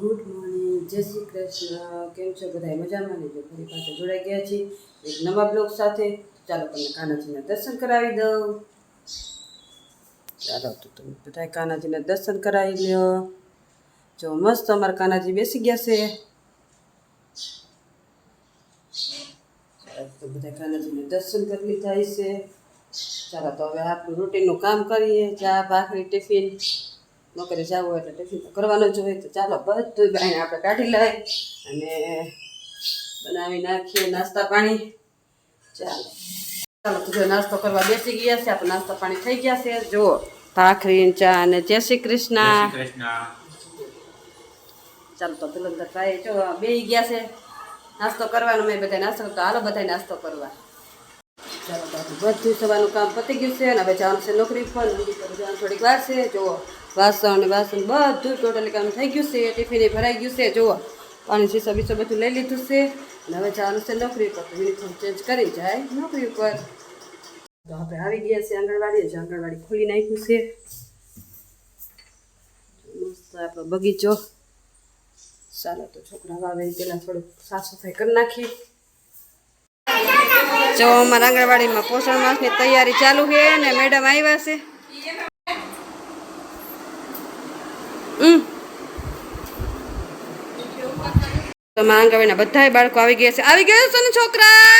Good morning, જય શ્રી કૃષ્ણ. કેમ છો બધા મજામાં ને? જો ફરી પાછા જોડાઈ ગયા છીએ એક નવા બ્લોગ સાથે. ચાલો તમને કાનાજીના દર્શન કરાવી દઉં. ચાલો, તો તમે બધા કાનાજીના દર્શન કરાવી લ્યો. જો મસ્ત અમારા કાનાજી બેસી ગયા છે. તો બધા કાનાજીને દર્શન કરી લીધા છે ચાલો, તો હવે આપણું રૂટીનનું કામ કરીએ. ચા, ભાખરી, ટિફિન. નોકરી જવું હોય એટલે ટિફિન તો કરવાનો જ હોય તો ચાલો બધું બાઈને આપણે કાઢી લઈએ અને બનાવી નાખીએ નાસ્તા પાણી. ચાલો. ચાલો તો જો નાસ્તો કરવા બેસી ગયા છે આપણે નાસ્તા પાણી થઈ ગયા છે. જુઓ ભાખરી ચા અને જય શ્રી કૃષ્ણ. ચાલો તો ભલંદર ભાઈ જો બે ગયા છે. નાસ્તો કરવાનો મેં બધા નાસ્તો તો હાલો બધા નાસ્તો કરવા. ચાલો બધું સવારનું કામ પતી ગયું છે અને હવે જવાનું છે નોકરી પર નોકરી પર જવાનું થોડીક વાર છે. જુઓ. વાસણ ને વાસણ બધું ટોટલી કામ થઈ ગયું છે. ટિફિને ભરાઈ ગયું છે. જુઓ, પાણી શીશો બીસો બધું લઈ લીધું છે. અને હવે જવાનું છે નોકરી પર તો યુનિફોર્મ ચેન્જ કરી જાય નોકરી ઉપર. તો આપણે આવી ગયા છે આંગણવાડી જે આંગણવાડી ખોલી નાખ્યું છે. મસ્ત આપણો બગીચો. ચાલો તો છોકરા આવે પેલા થોડુંક સાફ સફાઈ કરી નાખીએ જો અમારા આંગણવાડીમાં પોષણ માસની તૈયારી ચાલુ છે ને મેડમ આવ્યા છે. તો અમારા આંગણવાડીના બધાય બાળકો આવી ગયા છે. આવી ગયા છે ને છોકરા?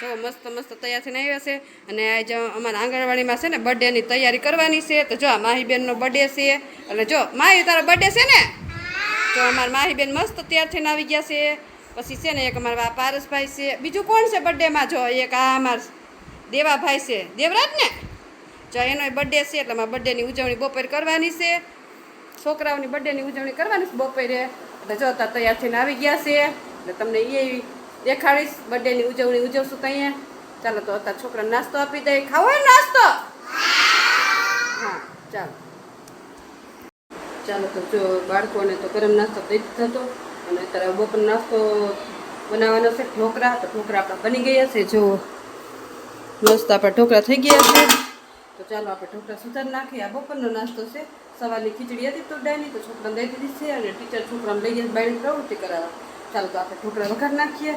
જો, મસ્ત મસ્ત તૈયાર થઈને આવ્યા છે. અને આજ અમારા આંગણવાડીમાં છે ને બર્થડેની તૈયારી કરવાની છે. તો જો, આ માહીબેનનો બર્થડે છે. એટલે જો, માહી, તારો બર્થડે છે ને? તો અમારા માહીબેન મસ્ત તૈયાર થઈને આવી ગયા છે. પછી છે ને એક અમારા બા પારસભાઈ છે. બીજું કોણ છે બર્થડેમાં જો, એક આ અમારા દેવાભાઈ છે. દેવરાજ ને? જો એનો બર્થડે છે, એટલે મારા બર્થડેની ઉજવણી બપોરે કરવાની છે. છોકરાઓની બર્થડેની ઉજવણી કરવાની છે બપોરે. એટલે જો અત્યારે તૈયાર થઈને આવી ગયા છે, એટલે તમને એ દેખાડીશ. બર્થડેની ઉજવણી ઉજવશું તો ચાલો તો અત્યારે છોકરાને નાસ્તો આપી દે ખાવો નાસ્તો! હા, ચાલો. ચાલો તો જો બાળકોને તો ગરમ નાસ્તો દઈ થતો. અને અત્યારે બપોર નાસ્તો બનાવવાનો છે ઢોકળા. તો ઢોકળા આપણા બની ગયા છે. જો મસ્ત આપણા ઢોકળા થઈ ગયા છે. તો ચાલો આપણે ઢોકળા સુધારી નાખીએ. આ બપોરનો નાસ્તો છે. સવારની ખીચડી હતી તુરડાની તો છોકરાને દઈ દીધી છે અને ટીચર છોકરાને લઈ ગયા બાયની પ્રવૃત્તિ કરાવવા. ચાલો તો આપણે ઢોકળા વઘાર નાખીએ.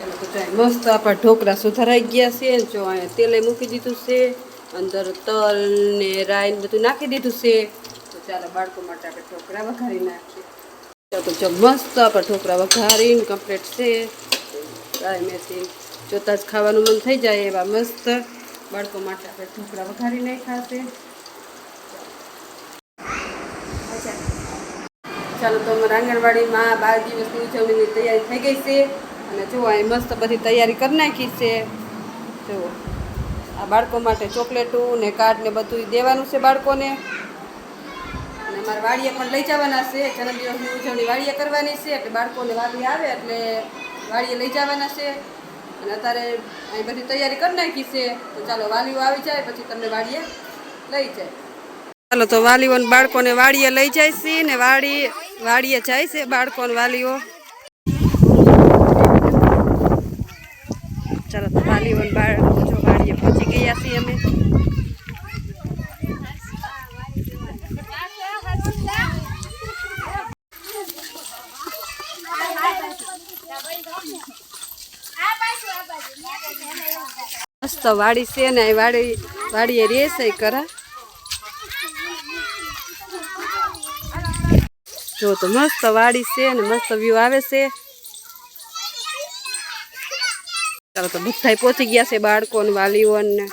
ચાલો તો ચાલો, મસ્ત આપણા ઢોકળા સુધારાઈ ગયા છે. જો અહીંયા તેલે મૂકી દીધું છે, અંદર તલ ને રાઈ ને બધું નાખી દીધું છે. તો ચાલો બાળકો માટે આપણે ઢોકળા વઘારી નાખીએ. ચાલો તો જો મસ્ત આપણે ઢોકળા વઘારીને કમ્પ્લીટ છે. રાઈ મેથી જોતા જ ખાવાનું મન થઈ જાય એવા મસ્ત. બાળકો માટે આપણે ઢોકળા વઘારી નાખ્યા છે. ચાલો તો અમારા આંગણવાડીમાં બાર દિવસની ઉજવણીની તૈયારી થઈ ગઈ છે અને જુઓ અહીં મસ્ત બધી તૈયારી કરી નાખી છે. જુઓ આ બાળકો માટે ચોકલેટું ને કાર્ડ ને બધું દેવાનું છે બાળકોને. અને અમારા વાડીએ પણ લઈ જવાના છે. જન્મદિવસની ઉજવણી વાડીએ કરવાની છે. એટલે બાળકોને વાડી આવે એટલે વાડીએ લઈ જવાના છે. અને અત્યારે અહીં બધી તૈયારી કરી નાખી છે. તો ચાલો વાલીઓ આવી જાય, પછી તમને વાડીએ લઈ જાય. ચાલો તો વાલીઓ બાળકોને વાડીએ લઈ જાય છે ને વાડી, વાડીએ જાય છે બાળકો વાલીઓ. ચાલો તો વાલીઓ ને બાળકો જો વાડીએ પહોંચી ગયા છીએ અમે મસ્ત વાડી છે ને, વાડી, વાડીએ રહેશે કરા જો તો મસ્ત વાડી છે ને, મસ્ત વ્યૂ આવે છે. ચાલો તો બધા પહોંચી ગયા છે બાળકો ને, વાલીઓ ને.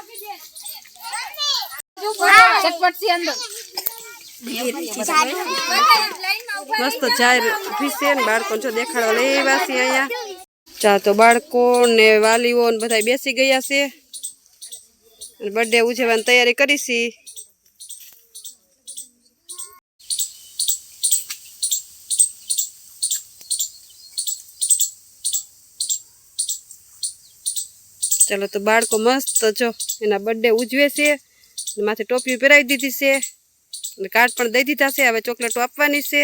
મસ્ત જાહેર ઊભી છે ને, બાળકો જો દેખાડવા લઈ છે અહીંયા. ચા તો બાળકો ને વાલીઓ ને બધા બેસી ગયા છે. બર્થડે ઉજવવાની તૈયારી કરીશી. ચાલો તો બાળકો મસ્ત જો એના બર્થડે ઉજવે છે. માથે ટોપી પહેરાવી દીધી છે. અને કાર્ડ પણ દઈ દીધા છે. હવે ચોકલેટો આપવાની છે.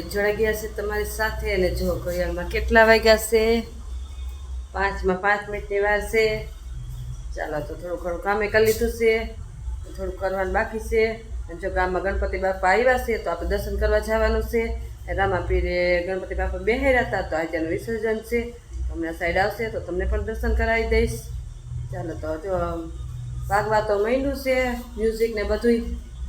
જોડાઈ ગયા છે તમારી સાથે અને જો ઘડિયાળમાં કેટલા વાગ્યા છે? પાંચમાં પાંચ મિનિટની વાર છે. ચાલો, તો થોડું ઘણું કામે કરી લીધું છે. થોડું કરવાનું બાકી છે. અને જો ગામમાં ગણપતિ બાપા આવ્યા છે, તો આપણે દર્શન કરવા જવાનું છે. રામાપીરે ગણપતિ બાપા બેહેર્યા હતા, તો આજે વિસર્જન છે. તમને સાઈડ આવશે, તો તમને પણ દર્શન કરાવી દઈશ. ચાલો, તો જો વાગવા તો મહિનું છે મ્યુઝિક ને બધુંય.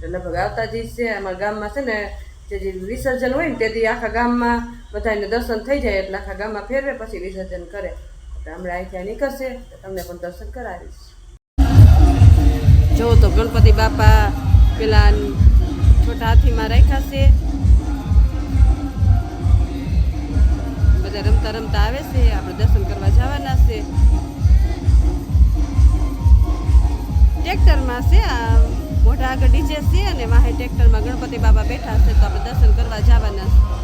તો લગભગ આવતા જ છે. અમારા ગામમાં છે ને જે વિસર્જન હોય ને તેથી આખા ગામમાં બધાને દર્શન થઈ જાય એટલે આખા ગામમાં ફેરવે, પછી વિસર્જન કરે. તો હમણાં અહીંથી નીકળશે તમને પણ દર્શન કરાવીશ. જો તો ગણપતિ બાપા પેલા છોટા હાથીમાં રાખ્યા છે. બધા રમતા રમતા આવે છે, આપણે દર્શન કરવા જવાના છે. ટ્રેક્ટરમાં છે આ આગળ ડીજે છે અને વાહે ટ્રેક્ટરમાં ગણપતિ બાબા બેઠા છે તો આપણે દર્શન કરવા જવાના છે.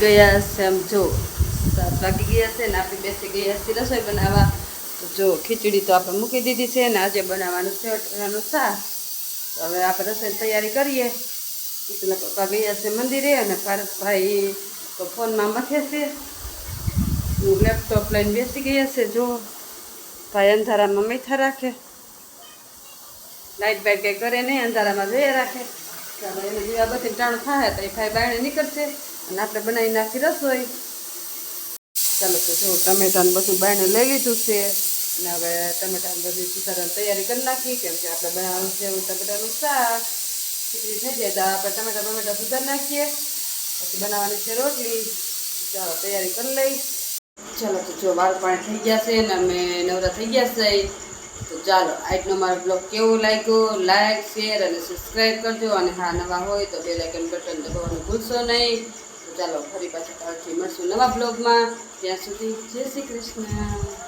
ગયા છે આમ જો સાત વાગી ગયા છે ને આપણે બેસી ગયા છીએ રસોઈ બનાવવા. તો જો, ખીચડી તો આપણે મૂકી દીધી છે ને આજે બનાવવાનું છે અઠવાડિયાનું શાક. હવે આપણે રસોઈની તૈયારી કરીએ. ઈટલા પપ્પા ગયા છે મંદિરે અને પારસભાઈ તો ફોનમાં મથે છે. હું લેપટોપ લઈને બેસી ગયા છે, જો. ભાઈ અંધારામાં મીઠા રાખે. લાઈટ બાઇટ કંઈ કરે નહીં, અંધારામાં જઈ રાખે. એને દીવા બધી ટાણું થાય તો એ ભાઈ બાયણે નીકળશે. અને આપણે બનાવી નાખી રસોઈ. ચાલો તો જો ટમેટાને બધું બાયણે લઈ લીધું છે. અને હવે ટમેટાને બધી સુધારાની તૈયારી કરી નાખી. કેમ કે આપણે બનાવવાનું છે ટમેટાનું શાક. ખીચડી થઈ જાય તો આપણે ટમેટા ટમેટા સુધારી નાખીએ. પછી બનાવવાની છે રોટલી. ચાલો, તૈયારી કરી લઈ. ચાલો તો જો વાળ પાણી થઈ ગયા છે ને અમે નવરા થઈ ગયા છે. તો ચાલો આજનો મારો બ્લોગ કેવો લાગ્યો? લાઈક, શેર અને સબસ્ક્રાઈબ કરજો. અને હા, નવા હોય તો બે લાઇકન બટન દબાવવાનું ભૂલશો નહીં. ચાલો ફરી પાછા કાલથી મળશું નવા બ્લોગમાં ત્યાં સુધી જય શ્રી કૃષ્ણ.